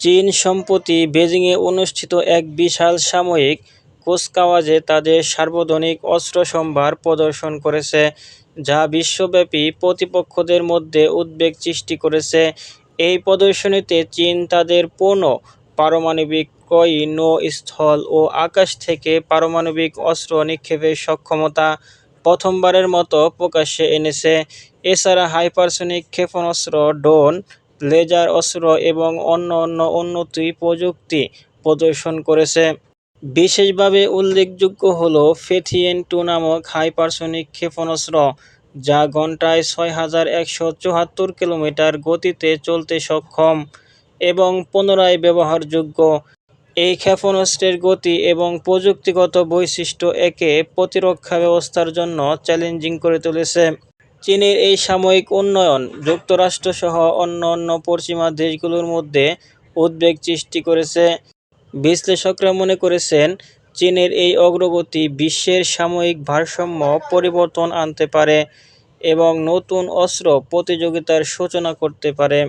চীন সম্প্রতি বেজিংয়ে অনুষ্ঠিত এক বিশাল সাময়িক কুচকাওয়াজে তাদের সার্বক্ষণিক অস্ত্র সম্ভার প্রদর্শন করেছে, যা বিশ্বব্যাপী প্রতিপক্ষদের মধ্যে উদ্বেগ সৃষ্টি করেছে। এই প্রদর্শনীতে চীন তাদের পূর্ণ পারমাণবিক ক্রয়ী নৌ, স্থল ও আকাশ থেকে পারমাণবিক অস্ত্র নিক্ষেপের সক্ষমতা প্রথমবারের মতো প্রকাশ্যে এনেছে। এছাড়া হাইপারসনিক ক্ষেপণাস্ত্র, ড্রোন, লেজার অস্ত্র এবং অন্য অন্য উন্নত প্রযুক্তি প্রদর্শন করেছে। বিশেষভাবে উল্লেখযোগ্য হল ফেথিয়েন টু নামক হাইপারসনিক ক্ষেপণাস্ত্র, যা ঘণ্টায় ছয় হাজার একশো চুয়াত্তর কিলোমিটার গতিতে চলতে সক্ষম এবং পুনরায় ব্যবহারযোগ্য। এই ক্ষেপণাস্ত্রের গতি এবং প্রযুক্তিগত বৈশিষ্ট্য একে প্রতিরক্ষা ব্যবস্থার জন্য চ্যালেঞ্জিং করে তুলেছে। চীনের এই সাময়িক উন্নয়ন যুক্তরাষ্ট্রসহ অন্য অন্য পশ্চিমা দেশগুলোর মধ্যে উদ্বেগ সৃষ্টি করেছে। বিশ্লেষকরা মনে করেছেন, চীনের এই অগ্রগতি বিশ্বের সাময়িক ভারসাম্য পরিবর্তন আনতে পারে এবং নতুন অস্ত্র প্রতিযোগিতার সূচনা করতে পারে।